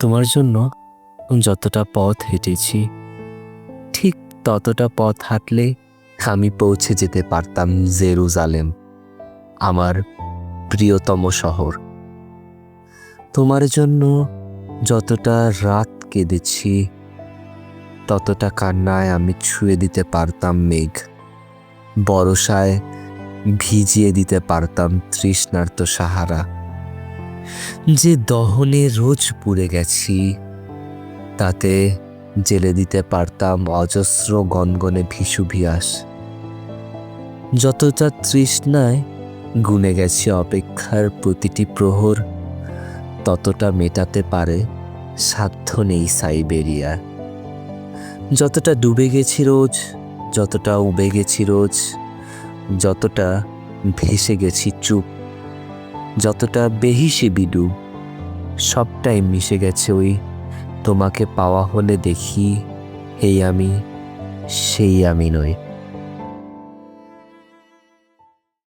তোমার জন্য যতটা পথ হেঁটেছি, ঠিক ততটা পথ হাঁটলে আমি পৌঁছে যেতে পারতাম জেরুজালেম, আমার প্রিয়তম শহর। তোমার জন্য যতটা রাত কেঁদেছি, ততটা কান্নায় আমি ছুঁয়ে দিতে পারতাম মেঘ, বরসায় ভিজিয়ে দিতে পারতাম তৃষ্ণার্ত সাহারা। যে দহনে রোজ পুড়ে গেছি, তাতে জেলে দিতে পারতাম অজস্র গনগনে ভিসুভিয়াস যতটা তৃষ্ণায় গুনে গেছি অপেক্ষার প্রতিটি প্রহর, ততটা মেটাতে পারে সাধ্য নেই সাইবেরিয়া। যতটা ডুবে গেছি রোজ, যতটা উবে গেছি রোজ, যতটা ভেসে গেছি চুপ যতটা বেহিসে বিডু সবটাই মিশে গেছে ওই তোমাকে পাওয়া হলে দেখি এই আমি, সেই আমি নই।